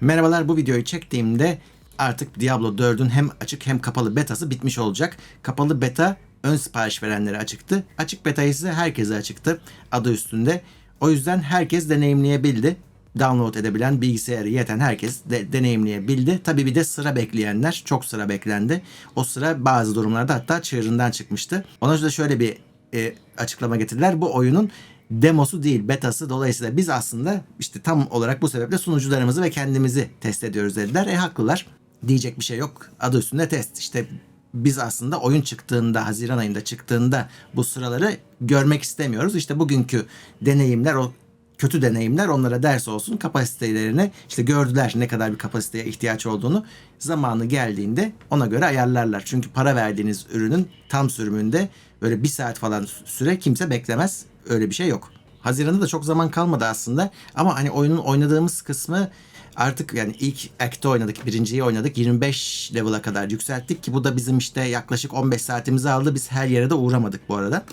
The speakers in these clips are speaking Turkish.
Merhabalar bu videoyu çektiğimde artık Diablo 4'ün hem açık hem kapalı betası bitmiş olacak. Kapalı beta ön sipariş verenlere açıktı. Açık beta ise herkese açıktı adı üstünde. O yüzden herkes deneyimleyebildi. Download edebilen, bilgisayarı yeten herkes de deneyimleyebildi. Tabii bir de sıra bekleyenler, çok sıra beklendi. O sıra bazı durumlarda hatta çığırından çıkmıştı. Ona da şöyle bir e, açıklama getirdiler. Bu oyunun demosu değil betası dolayısıyla biz aslında işte tam olarak bu sebeple sunucularımızı ve kendimizi test ediyoruz dediler. E haklılar diyecek bir şey yok adı üstünde test işte biz aslında oyun çıktığında Haziran ayında çıktığında bu sıraları görmek istemiyoruz. İşte bugünkü deneyimler o kötü deneyimler onlara ders olsun kapasitelerini işte gördüler ne kadar bir kapasiteye ihtiyaç olduğunu zamanı geldiğinde ona göre ayarlarlar. Çünkü para verdiğiniz ürünün tam sürümünde böyle bir saat falan süre kimse beklemez öyle bir şey yok. Haziran'da da çok zaman kalmadı aslında ama hani oyunun oynadığımız kısmı artık yani ilk act'te oynadık, birinciyi oynadık. 25 level'a kadar yükselttik ki bu da bizim işte yaklaşık 15 saatimizi aldı. Biz her yere de uğramadık bu arada.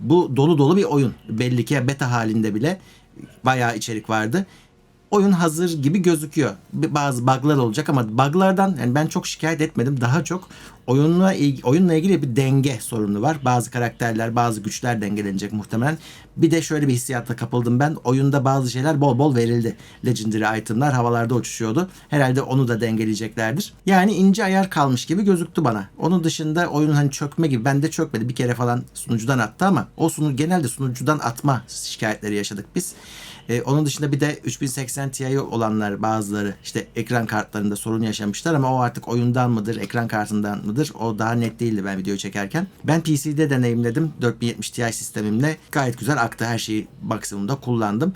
Bu dolu dolu bir oyun. Belli ki beta halinde bile bayağı içerik vardı. Oyun hazır gibi gözüküyor. Bazı bug'lar olacak ama bug'lardan yani ben çok şikayet etmedim. Daha çok oyunla oyunla ilgili bir denge sorunu var. Bazı karakterler, bazı güçler dengelenecek muhtemelen. Bir de şöyle bir hissiyatla kapıldım ben. Oyunda bazı şeyler bol bol verildi. Legendary itemlar havalarda uçuşuyordu. Herhalde onu da dengeleyeceklerdir. Yani ince ayar kalmış gibi gözüktü bana. Onun dışında oyunun hani çökme gibi bende çökmedi. Bir kere falan sunucudan attı ama o sunu genelde sunucudan atma şikayetleri yaşadık biz. Ee, onun dışında bir de 3080 Ti olanlar bazıları işte ekran kartlarında sorun yaşamışlar ama o artık oyundan mıdır, ekran kartından mıdır o daha net değildi ben videoyu çekerken. Ben PC'de deneyimledim 4070 Ti sistemimle. Gayet güzel aktı her şeyi maksimumda kullandım.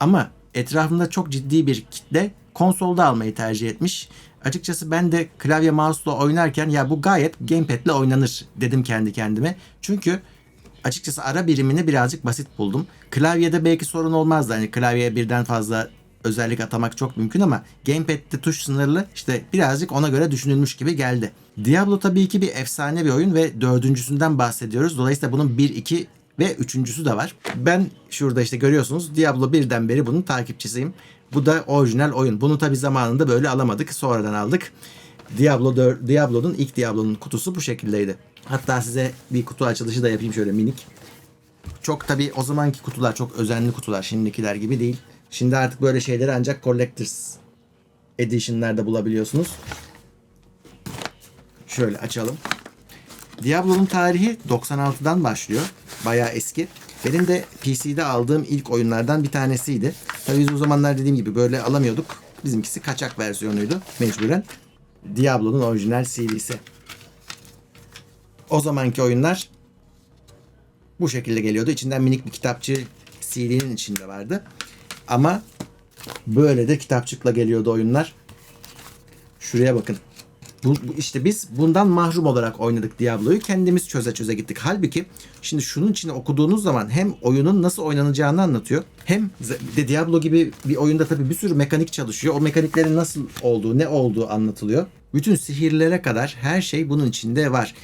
Ama etrafımda çok ciddi bir kitle konsolda almayı tercih etmiş. Açıkçası ben de klavye mouse'la oynarken ya bu gayet gamepad'le oynanır dedim kendi kendime. Çünkü açıkçası ara birimini birazcık basit buldum. Klavyede belki sorun olmazdı. Hani klavyeye birden fazla özellik atamak çok mümkün ama gamepad'de tuş sınırlı işte birazcık ona göre düşünülmüş gibi geldi. Diablo tabii ki bir efsane bir oyun ve dördüncüsünden bahsediyoruz. Dolayısıyla bunun 1, 2 ve üçüncüsü de var. Ben şurada işte görüyorsunuz Diablo 1'den beri bunun takipçisiyim. Bu da orijinal oyun. Bunu tabii zamanında böyle alamadık. Sonradan aldık. Diablo 4, Diablo'nun ilk Diablo'nun kutusu bu şekildeydi. Hatta size bir kutu açılışı da yapayım şöyle minik. Çok tabii o zamanki kutular çok özenli kutular. Şimdikiler gibi değil. Şimdi artık böyle şeyleri ancak Collectors Edition'larda bulabiliyorsunuz. Şöyle açalım. Diablo'nun tarihi 96'dan başlıyor. Bayağı eski. Benim de PC'de aldığım ilk oyunlardan bir tanesiydi. Tabii biz o zamanlar dediğim gibi böyle alamıyorduk. Bizimkisi kaçak versiyonuydu mecburen. Diablo'nun orijinal CD'si. O zamanki oyunlar bu şekilde geliyordu. İçinden minik bir kitapçı CD'nin içinde vardı. Ama böyle de kitapçıkla geliyordu oyunlar. Şuraya bakın. Bu, işte biz bundan mahrum olarak oynadık Diablo'yu. Kendimiz çöze çöze gittik. Halbuki şimdi şunun içine okuduğunuz zaman hem oyunun nasıl oynanacağını anlatıyor. Hem de Diablo gibi bir oyunda tabii bir sürü mekanik çalışıyor. O mekaniklerin nasıl olduğu, ne olduğu anlatılıyor. Bütün sihirlere kadar her şey bunun içinde var.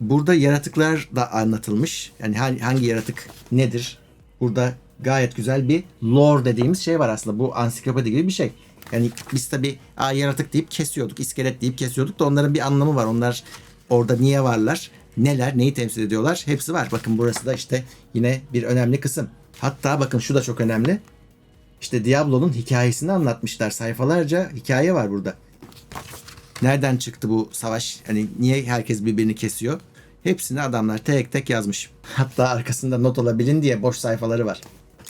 Burada yaratıklar da anlatılmış. Yani hangi yaratık nedir? Burada gayet güzel bir lore dediğimiz şey var aslında. Bu ansiklopedi gibi bir şey. Yani biz tabi Aa, yaratık deyip kesiyorduk, iskelet deyip kesiyorduk da onların bir anlamı var. Onlar orada niye varlar, neler, neyi temsil ediyorlar hepsi var. Bakın burası da işte yine bir önemli kısım. Hatta bakın şu da çok önemli. İşte Diablo'nun hikayesini anlatmışlar. Sayfalarca hikaye var burada. Nereden çıktı bu savaş? Hani niye herkes birbirini kesiyor? Hepsini adamlar tek tek yazmış. Hatta arkasında not alabilin diye boş sayfaları var.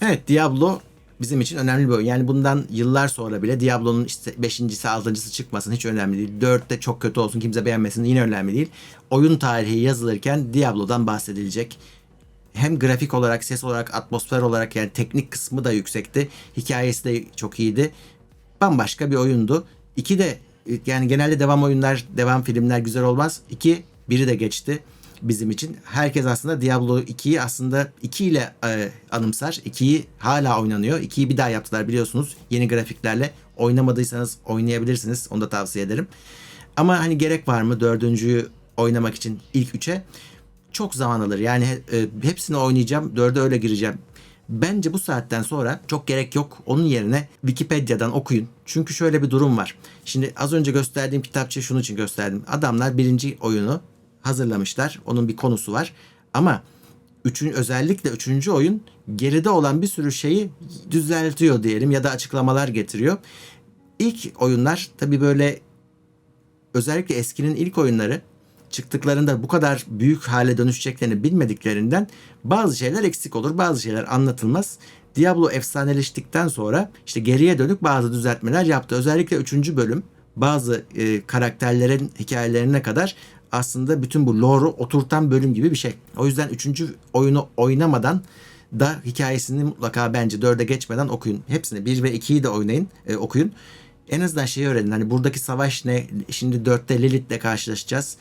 Evet Diablo bizim için önemli bir oyun. Yani bundan yıllar sonra bile Diablo'nun işte 5.si 6.sı çıkmasın hiç önemli değil. 4'te çok kötü olsun kimse beğenmesin yine önemli değil. Oyun tarihi yazılırken Diablo'dan bahsedilecek. Hem grafik olarak, ses olarak, atmosfer olarak yani teknik kısmı da yüksekti. Hikayesi de çok iyiydi. Bambaşka bir oyundu. İki de yani genelde devam oyunlar, devam filmler güzel olmaz. İki, biri de geçti bizim için. Herkes aslında Diablo 2'yi aslında 2 ile e, anımsar. 2'yi hala oynanıyor. 2'yi bir daha yaptılar biliyorsunuz. Yeni grafiklerle. Oynamadıysanız oynayabilirsiniz. Onu da tavsiye ederim. Ama hani gerek var mı dördüncüyü oynamak için ilk üçe? Çok zaman alır. Yani e, hepsini oynayacağım. Dörde öyle gireceğim. Bence bu saatten sonra çok gerek yok. Onun yerine Wikipedia'dan okuyun. Çünkü şöyle bir durum var. Şimdi az önce gösterdiğim kitapçı şunun için gösterdim. Adamlar birinci oyunu hazırlamışlar. Onun bir konusu var. Ama üçün, özellikle üçüncü oyun geride olan bir sürü şeyi düzeltiyor diyelim ya da açıklamalar getiriyor. İlk oyunlar tabii böyle özellikle eskinin ilk oyunları çıktıklarında bu kadar büyük hale dönüşeceklerini bilmediklerinden bazı şeyler eksik olur, bazı şeyler anlatılmaz. Diablo efsaneleştikten sonra işte geriye dönük bazı düzeltmeler yaptı. Özellikle 3. bölüm bazı e, karakterlerin hikayelerine kadar aslında bütün bu lore'u oturtan bölüm gibi bir şey. O yüzden 3. oyunu oynamadan da hikayesini mutlaka bence 4'e geçmeden okuyun. Hepsini 1 ve 2'yi de oynayın, e, okuyun. En azından şeyi öğrenin. Hani buradaki savaş ne? Şimdi 4'te Lilith'le karşılaşacağız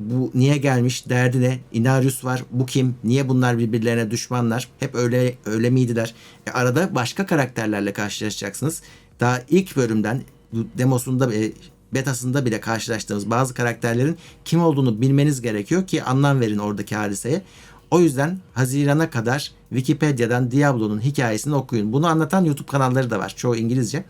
bu niye gelmiş, derdi ne, Inarius var, bu kim, niye bunlar birbirlerine düşmanlar, hep öyle öyle miydiler? E, arada başka karakterlerle karşılaşacaksınız. Daha ilk bölümden demosunda e, betasında bile karşılaştığımız bazı karakterlerin kim olduğunu bilmeniz gerekiyor ki anlam verin oradaki hadiseye. O yüzden Haziran'a kadar Wikipedia'dan Diablo'nun hikayesini okuyun. Bunu anlatan YouTube kanalları da var. Çoğu İngilizce.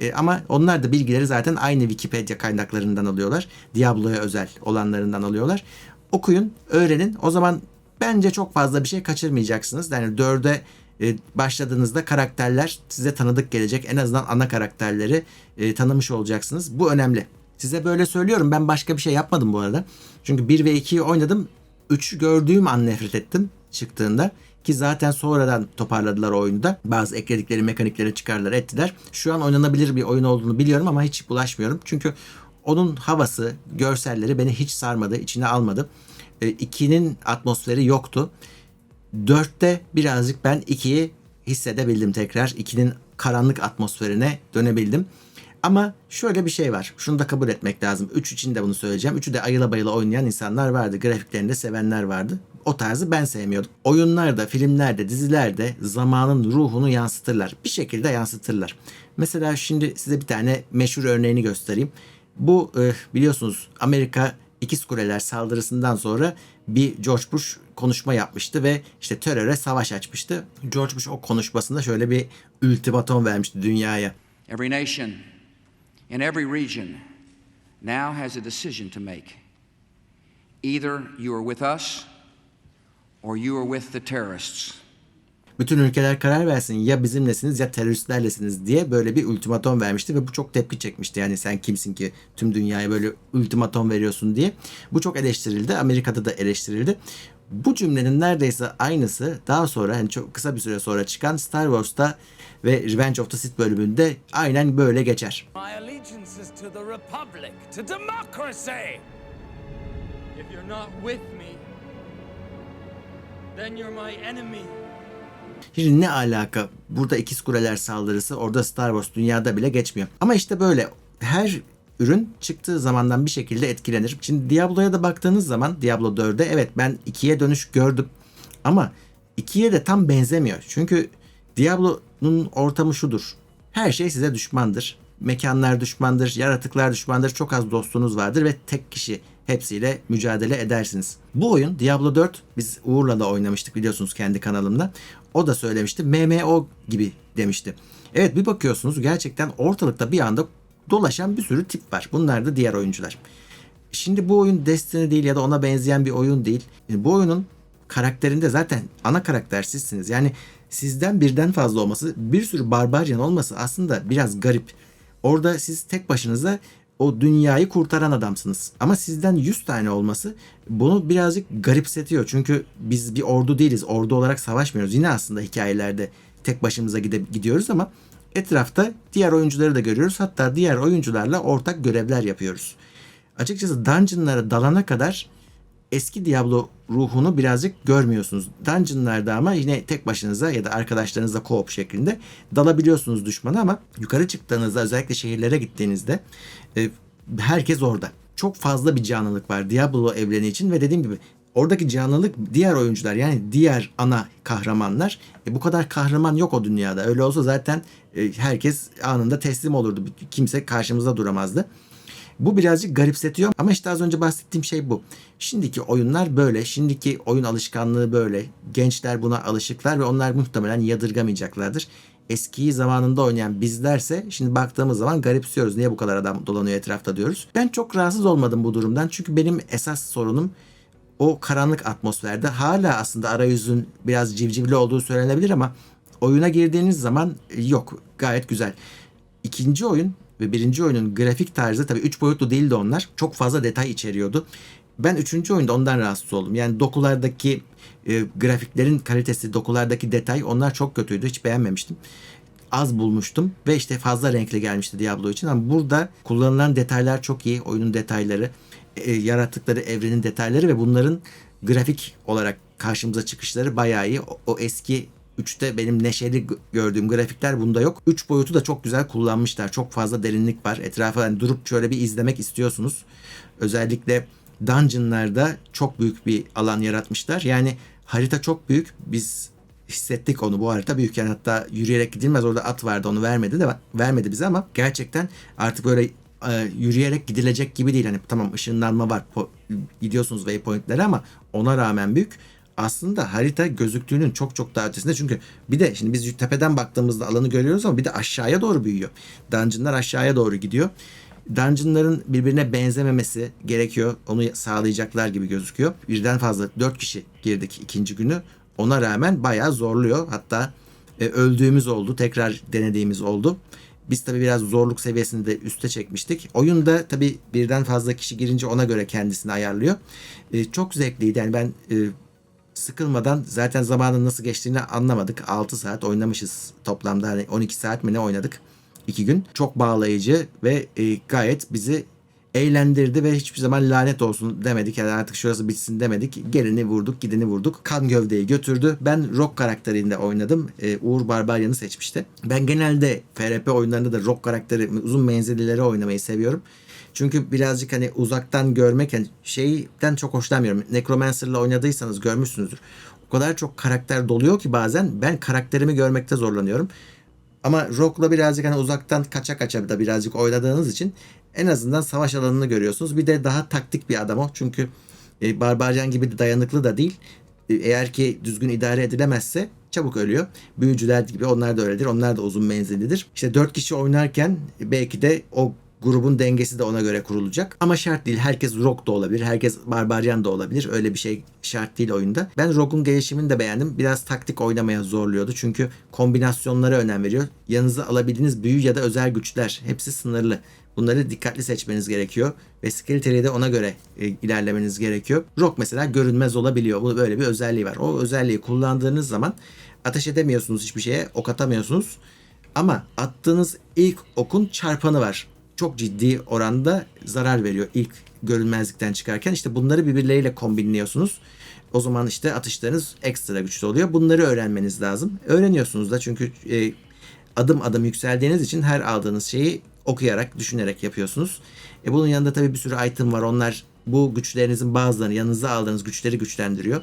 E, ama onlar da bilgileri zaten aynı Wikipedia kaynaklarından alıyorlar. Diablo'ya özel olanlarından alıyorlar. Okuyun, öğrenin. O zaman bence çok fazla bir şey kaçırmayacaksınız. Yani dörde e, başladığınızda karakterler size tanıdık gelecek. En azından ana karakterleri e, tanımış olacaksınız. Bu önemli. Size böyle söylüyorum. Ben başka bir şey yapmadım bu arada. Çünkü 1 ve 2'yi oynadım. 3'ü gördüğüm an nefret ettim çıktığında. Ki zaten sonradan toparladılar oyunda. Bazı ekledikleri mekanikleri çıkardılar ettiler. Şu an oynanabilir bir oyun olduğunu biliyorum ama hiç bulaşmıyorum. Çünkü onun havası, görselleri beni hiç sarmadı, içine almadı. 2'nin e, atmosferi yoktu. 4'te birazcık ben 2'yi hissedebildim tekrar. 2'nin karanlık atmosferine dönebildim. Ama şöyle bir şey var. Şunu da kabul etmek lazım. 3 için de bunu söyleyeceğim. 3'ü de ayıla bayıla oynayan insanlar vardı. Grafiklerini de sevenler vardı. O tarzı ben sevmiyordum. Oyunlarda, filmlerde, dizilerde zamanın ruhunu yansıtırlar. Bir şekilde yansıtırlar. Mesela şimdi size bir tane meşhur örneğini göstereyim. Bu e, biliyorsunuz Amerika İkiz Kuleler saldırısından sonra bir George Bush konuşma yapmıştı ve işte teröre savaş açmıştı. George Bush o konuşmasında şöyle bir ultimatom vermişti dünyaya. Every nation in every region now has a decision to make. Either you are with us or you are with the terrorists. Bütün ülkeler karar versin ya bizimlesiniz ya teröristlerlesiniz diye böyle bir ultimatom vermişti ve bu çok tepki çekmişti. Yani sen kimsin ki tüm dünyaya böyle ultimatom veriyorsun diye. Bu çok eleştirildi. Amerika'da da eleştirildi. Bu cümlenin neredeyse aynısı daha sonra hani çok kısa bir süre sonra çıkan Star Wars'ta ve Revenge of the Sith bölümünde aynen böyle geçer. My allegiance is to the Republic, to democracy. If you're not with me, then you're my enemy. Şimdi ne alaka? Burada ikiz kuleler saldırısı orada Star Wars dünyada bile geçmiyor. Ama işte böyle her ürün çıktığı zamandan bir şekilde etkilenir. Şimdi Diablo'ya da baktığınız zaman Diablo 4'e evet ben 2'ye dönüş gördüm. Ama 2'ye de tam benzemiyor. Çünkü Diablo'nun ortamı şudur. Her şey size düşmandır. Mekanlar düşmandır, yaratıklar düşmandır, çok az dostunuz vardır ve tek kişi hepsiyle mücadele edersiniz. Bu oyun Diablo 4 biz Uğur'la da oynamıştık biliyorsunuz kendi kanalımda. O da söylemişti. MMO gibi demişti. Evet bir bakıyorsunuz gerçekten ortalıkta bir anda dolaşan bir sürü tip var. Bunlar da diğer oyuncular. Şimdi bu oyun Destiny değil ya da ona benzeyen bir oyun değil. Yani bu oyunun karakterinde zaten ana karakter sizsiniz. Yani sizden birden fazla olması, bir sürü barbaryan olması aslında biraz garip. Orada siz tek başınıza o dünyayı kurtaran adamsınız. Ama sizden 100 tane olması bunu birazcık garipsetiyor. Çünkü biz bir ordu değiliz. Ordu olarak savaşmıyoruz. Yine aslında hikayelerde tek başımıza gide gidiyoruz ama etrafta diğer oyuncuları da görüyoruz. Hatta diğer oyuncularla ortak görevler yapıyoruz. Açıkçası dungeonlara dalana kadar eski Diablo ruhunu birazcık görmüyorsunuz. Dungeonlarda ama yine tek başınıza ya da arkadaşlarınızla co-op şeklinde dalabiliyorsunuz düşmana ama yukarı çıktığınızda özellikle şehirlere gittiğinizde e, herkes orada. Çok fazla bir canlılık var Diablo evreni için ve dediğim gibi oradaki canlılık diğer oyuncular yani diğer ana kahramanlar e, bu kadar kahraman yok o dünyada. Öyle olsa zaten e, herkes anında teslim olurdu. Kimse karşımızda duramazdı. Bu birazcık garipsetiyor ama işte az önce bahsettiğim şey bu. Şimdiki oyunlar böyle. Şimdiki oyun alışkanlığı böyle. Gençler buna alışıklar ve onlar muhtemelen yadırgamayacaklardır. Eskiyi zamanında oynayan bizlerse şimdi baktığımız zaman garipsiyoruz. Niye bu kadar adam dolanıyor etrafta diyoruz. Ben çok rahatsız olmadım bu durumdan. Çünkü benim esas sorunum o karanlık atmosferde hala aslında arayüzün biraz civcivli olduğu söylenebilir ama oyuna girdiğiniz zaman e, yok gayet güzel. İkinci oyun ve birinci oyunun grafik tarzı tabii 3 boyutlu değildi onlar. Çok fazla detay içeriyordu. Ben üçüncü oyunda ondan rahatsız oldum. Yani dokulardaki e, grafiklerin kalitesi, dokulardaki detay onlar çok kötüydü. Hiç beğenmemiştim. Az bulmuştum ve işte fazla renkli gelmişti Diablo için. Ama burada kullanılan detaylar çok iyi. Oyunun detayları, e, yarattıkları evrenin detayları ve bunların grafik olarak karşımıza çıkışları bayağı iyi. O, o eski 3'te benim neşeli gördüğüm grafikler bunda yok. 3 boyutu da çok güzel kullanmışlar. Çok fazla derinlik var. Etrafa hani durup şöyle bir izlemek istiyorsunuz. Özellikle dungeonlarda çok büyük bir alan yaratmışlar. Yani harita çok büyük. Biz hissettik onu bu harita büyük yani hatta yürüyerek gidilmez orada at vardı onu vermedi de vermedi bize ama gerçekten artık böyle e, yürüyerek gidilecek gibi değil hani tamam ışınlanma var po- gidiyorsunuz waypointlere ama ona rağmen büyük aslında harita gözüktüğünün çok çok daha ötesinde çünkü bir de şimdi biz tepeden baktığımızda alanı görüyoruz ama bir de aşağıya doğru büyüyor. Dungeonlar aşağıya doğru gidiyor. Dungeonların birbirine benzememesi gerekiyor. Onu sağlayacaklar gibi gözüküyor. Birden fazla 4 kişi girdik ikinci günü. Ona rağmen bayağı zorluyor. Hatta e, öldüğümüz oldu. Tekrar denediğimiz oldu. Biz tabii biraz zorluk seviyesini de üste çekmiştik. Oyunda tabii birden fazla kişi girince ona göre kendisini ayarlıyor. E, çok zevkliydi. Yani ben e, sıkılmadan zaten zamanın nasıl geçtiğini anlamadık. 6 saat oynamışız toplamda. Hani 12 saat mi ne oynadık? 2 gün. Çok bağlayıcı ve e, gayet bizi eğlendirdi ve hiçbir zaman lanet olsun demedik. Yani artık şurası bitsin demedik. Gelini vurduk, gideni vurduk. Kan gövdeyi götürdü. Ben rock karakterinde oynadım. Ee, Uğur Barbaryan'ı seçmişti. Ben genelde FRP oyunlarında da rock karakteri, uzun menzillileri oynamayı seviyorum. Çünkü birazcık hani uzaktan görmek yani şeyden çok hoşlanmıyorum. Necromancer'la oynadıysanız görmüşsünüzdür. O kadar çok karakter doluyor ki bazen ben karakterimi görmekte zorlanıyorum. Ama Rock'la birazcık hani uzaktan kaça kaça da birazcık oynadığınız için en azından savaş alanını görüyorsunuz. Bir de daha taktik bir adam o. Çünkü e, Barbarcan gibi de dayanıklı da değil. E, eğer ki düzgün idare edilemezse çabuk ölüyor. Büyücüler gibi onlar da öyledir. Onlar da uzun menzillidir. İşte 4 kişi oynarken belki de o grubun dengesi de ona göre kurulacak. Ama şart değil. Herkes rock da olabilir. Herkes barbaryan da olabilir. Öyle bir şey şart değil oyunda. Ben rock'un gelişimini de beğendim. Biraz taktik oynamaya zorluyordu. Çünkü kombinasyonlara önem veriyor. Yanınıza alabildiğiniz büyü ya da özel güçler hepsi sınırlı. Bunları dikkatli seçmeniz gerekiyor ve skill de ona göre e, ilerlemeniz gerekiyor. Rock mesela görünmez olabiliyor. Bu böyle bir özelliği var. O özelliği kullandığınız zaman ateş edemiyorsunuz hiçbir şeye, ok atamıyorsunuz. Ama attığınız ilk okun çarpanı var. Çok ciddi oranda zarar veriyor ilk görünmezlikten çıkarken. İşte bunları birbirleriyle kombinliyorsunuz. O zaman işte atışlarınız ekstra güçlü oluyor. Bunları öğrenmeniz lazım. Öğreniyorsunuz da çünkü e, adım adım yükseldiğiniz için her aldığınız şeyi okuyarak, düşünerek yapıyorsunuz. E bunun yanında tabii bir sürü item var. Onlar bu güçlerinizin bazılarını, yanınıza aldığınız güçleri güçlendiriyor.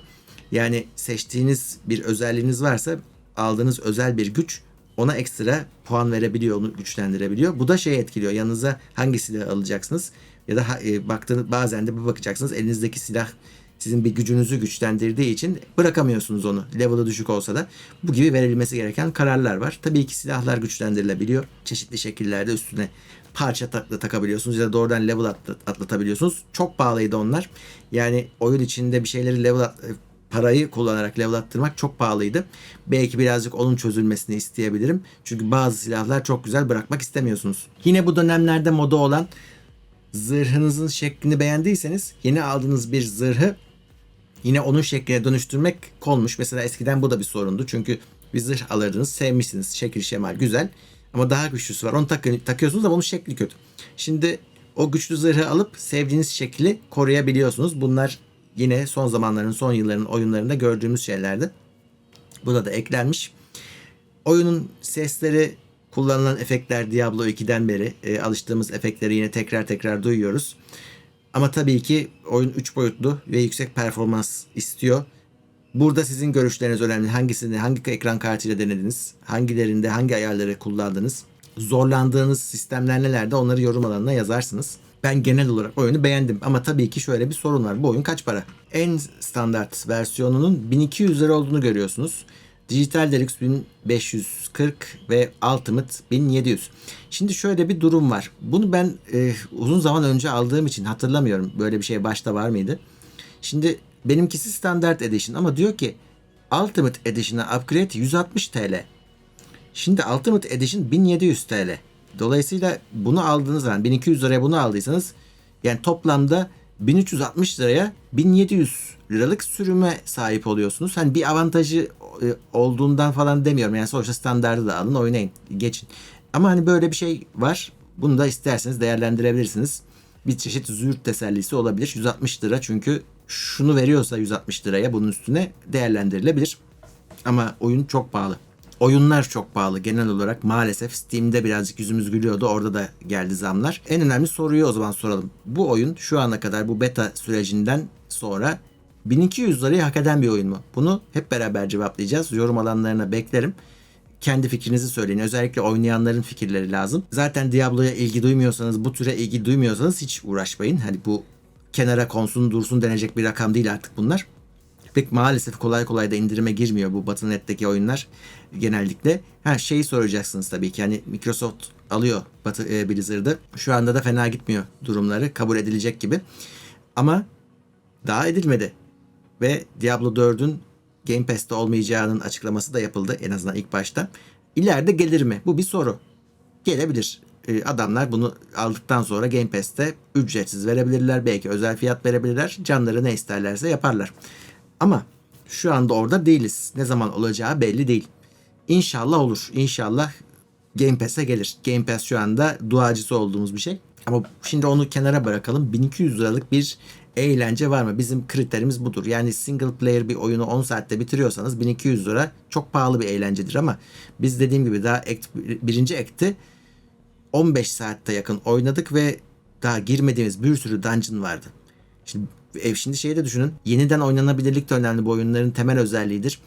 Yani seçtiğiniz bir özelliğiniz varsa aldığınız özel bir güç ona ekstra puan verebiliyor, onu güçlendirebiliyor. Bu da şey etkiliyor. Yanınıza hangi silahı alacaksınız? Ya da e, baktığınız bazen de bir bakacaksınız elinizdeki silah sizin bir gücünüzü güçlendirdiği için bırakamıyorsunuz onu. Level'ı düşük olsa da bu gibi verilmesi gereken kararlar var. Tabii ki silahlar güçlendirilebiliyor. Çeşitli şekillerde üstüne parça takla takabiliyorsunuz ya da doğrudan level atla- atlatabiliyorsunuz. Çok pahalıydı onlar. Yani oyun içinde bir şeyleri level at- parayı kullanarak level attırmak çok pahalıydı. Belki birazcık onun çözülmesini isteyebilirim. Çünkü bazı silahlar çok güzel bırakmak istemiyorsunuz. Yine bu dönemlerde moda olan zırhınızın şeklini beğendiyseniz yeni aldığınız bir zırhı yine onun şekline dönüştürmek konmuş. Mesela eskiden bu da bir sorundu. Çünkü bir alırdınız, sevmişsiniz, şekil şemal güzel. Ama daha güçlüsü var. Onu tak- takıyorsunuz ama onun şekli kötü. Şimdi o güçlü zırhı alıp sevdiğiniz şekli koruyabiliyorsunuz. Bunlar yine son zamanların, son yılların oyunlarında gördüğümüz şeylerdi. Buna da eklenmiş. Oyunun sesleri, kullanılan efektler Diablo 2'den beri e, alıştığımız efektleri yine tekrar tekrar duyuyoruz. Ama tabii ki oyun 3 boyutlu ve yüksek performans istiyor. Burada sizin görüşleriniz önemli. Hangisini, hangi ekran kartıyla denediniz? Hangilerinde hangi ayarları kullandınız? zorlandığınız sistemler nelerdi onları yorum alanına yazarsınız. Ben genel olarak oyunu beğendim ama tabii ki şöyle bir sorun var. Bu oyun kaç para? En standart versiyonunun 1200 lira olduğunu görüyorsunuz. Dijital Deluxe 1540 ve Ultimate 1700. Şimdi şöyle bir durum var. Bunu ben e, uzun zaman önce aldığım için hatırlamıyorum. Böyle bir şey başta var mıydı? Şimdi benimkisi Standard Edition ama diyor ki Ultimate Edition'a upgrade 160 TL. Şimdi Ultimate Edition 1700 TL. Dolayısıyla bunu aldığınız zaman 1200 liraya bunu aldıysanız yani toplamda 1360 liraya 1700 liralık sürüme sahip oluyorsunuz. Hani bir avantajı olduğundan falan demiyorum. Yani sonuçta standardı da alın oynayın geçin. Ama hani böyle bir şey var. Bunu da isterseniz değerlendirebilirsiniz. Bir çeşit züğürt tesellisi olabilir. 160 lira çünkü şunu veriyorsa 160 liraya bunun üstüne değerlendirilebilir. Ama oyun çok pahalı. Oyunlar çok pahalı genel olarak maalesef. Steam'de birazcık yüzümüz gülüyordu. Orada da geldi zamlar. En önemli soruyu o zaman soralım. Bu oyun şu ana kadar bu beta sürecinden sonra 1200 lirayı hak eden bir oyun mu? Bunu hep beraber cevaplayacağız. Yorum alanlarına beklerim. Kendi fikrinizi söyleyin. Özellikle oynayanların fikirleri lazım. Zaten Diablo'ya ilgi duymuyorsanız, bu türe ilgi duymuyorsanız hiç uğraşmayın. Hani bu kenara konsun dursun denecek bir rakam değil artık bunlar pek maalesef kolay kolay da indirime girmiyor bu Battle.net'teki oyunlar genellikle. Ha şeyi soracaksınız tabii ki hani Microsoft alıyor Batı e, Blizzard'ı. Şu anda da fena gitmiyor durumları. Kabul edilecek gibi. Ama daha edilmedi. Ve Diablo 4'ün Game Pass'te olmayacağının açıklaması da yapıldı en azından ilk başta. İleride gelir mi? Bu bir soru. Gelebilir. Ee, adamlar bunu aldıktan sonra Game Pass'te ücretsiz verebilirler. Belki özel fiyat verebilirler. Canları ne isterlerse yaparlar. Ama şu anda orada değiliz. Ne zaman olacağı belli değil. İnşallah olur. İnşallah Game Pass'e gelir. Game Pass şu anda duacısı olduğumuz bir şey. Ama şimdi onu kenara bırakalım. 1200 liralık bir eğlence var mı? Bizim kriterimiz budur. Yani single player bir oyunu 10 saatte bitiriyorsanız 1200 lira çok pahalı bir eğlencedir ama biz dediğim gibi daha act, birinci act'i 15 saatte yakın oynadık ve daha girmediğimiz bir sürü dungeon vardı. Şimdi şimdi şeyi de düşünün. Yeniden oynanabilirlik de önemli bu oyunların temel özelliğidir.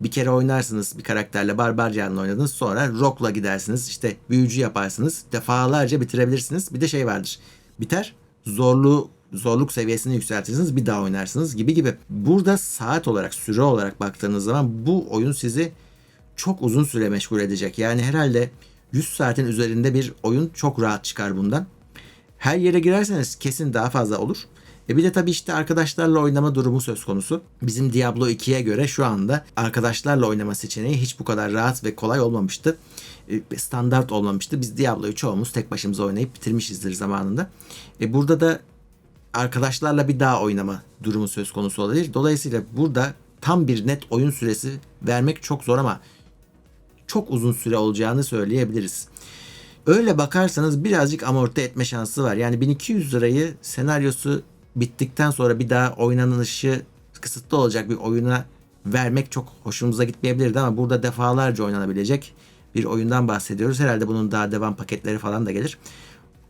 Bir kere oynarsınız bir karakterle barbarcanla oynadınız sonra rock'la gidersiniz işte büyücü yaparsınız defalarca bitirebilirsiniz. Bir de şey vardır biter zorluğu zorluk seviyesini yükseltirsiniz bir daha oynarsınız gibi gibi. Burada saat olarak süre olarak baktığınız zaman bu oyun sizi çok uzun süre meşgul edecek. Yani herhalde 100 saatin üzerinde bir oyun çok rahat çıkar bundan. Her yere girerseniz kesin daha fazla olur. E bir de tabii işte arkadaşlarla oynama durumu söz konusu. Bizim Diablo 2'ye göre şu anda arkadaşlarla oynama seçeneği hiç bu kadar rahat ve kolay olmamıştı. E, Standart olmamıştı. Biz Diablo'yu çoğumuz tek başımıza oynayıp bitirmişizdir zamanında. E burada da arkadaşlarla bir daha oynama durumu söz konusu olabilir. Dolayısıyla burada tam bir net oyun süresi vermek çok zor ama çok uzun süre olacağını söyleyebiliriz. Öyle bakarsanız birazcık amorti etme şansı var. Yani 1200 lirayı senaryosu bittikten sonra bir daha oynanışı kısıtlı olacak bir oyuna vermek çok hoşumuza gitmeyebilirdi ama burada defalarca oynanabilecek bir oyundan bahsediyoruz. Herhalde bunun daha devam paketleri falan da gelir.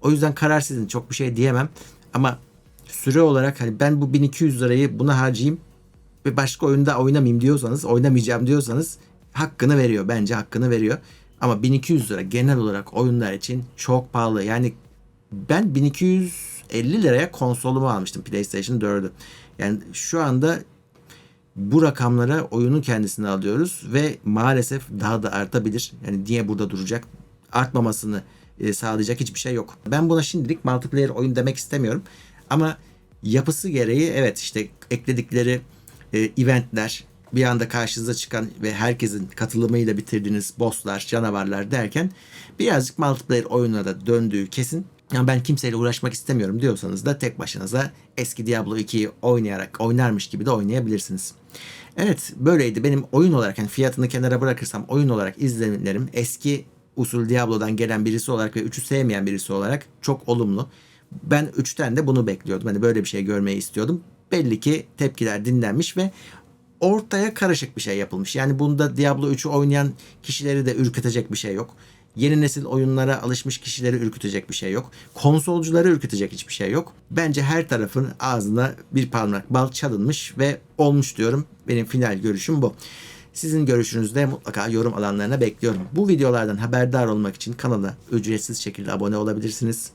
O yüzden karar sizin. Çok bir şey diyemem. Ama süre olarak hani ben bu 1200 lirayı buna harcayayım ve başka oyunda oynamayayım diyorsanız, oynamayacağım diyorsanız hakkını veriyor. Bence hakkını veriyor. Ama 1200 lira genel olarak oyunlar için çok pahalı. Yani ben 1250 liraya konsolumu almıştım PlayStation 4'ü. Yani şu anda bu rakamlara oyunun kendisini alıyoruz ve maalesef daha da artabilir. Yani niye burada duracak? Artmamasını e, sağlayacak hiçbir şey yok. Ben buna şimdilik multiplayer oyun demek istemiyorum. Ama yapısı gereği evet işte ekledikleri e, eventler, bir anda karşınıza çıkan ve herkesin katılımıyla bitirdiğiniz bosslar, canavarlar derken birazcık multiplayer oyununa da döndüğü kesin. Yani ben kimseyle uğraşmak istemiyorum diyorsanız da tek başınıza eski Diablo 2'yi oynayarak oynarmış gibi de oynayabilirsiniz. Evet böyleydi. Benim oyun olarak yani fiyatını kenara bırakırsam oyun olarak izlenimlerim eski usul Diablo'dan gelen birisi olarak ve 3'ü sevmeyen birisi olarak çok olumlu. Ben 3'ten de bunu bekliyordum. Hani böyle bir şey görmeyi istiyordum. Belli ki tepkiler dinlenmiş ve ortaya karışık bir şey yapılmış. Yani bunda Diablo 3'ü oynayan kişileri de ürkütecek bir şey yok. Yeni nesil oyunlara alışmış kişileri ürkütecek bir şey yok. Konsolcuları ürkütecek hiçbir şey yok. Bence her tarafın ağzına bir parmak bal çalınmış ve olmuş diyorum. Benim final görüşüm bu. Sizin görüşünüzü de mutlaka yorum alanlarına bekliyorum. Bu videolardan haberdar olmak için kanala ücretsiz şekilde abone olabilirsiniz.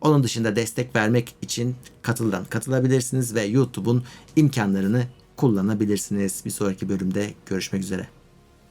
Onun dışında destek vermek için katıldan katılabilirsiniz ve YouTube'un imkanlarını kullanabilirsiniz. Bir sonraki bölümde görüşmek üzere.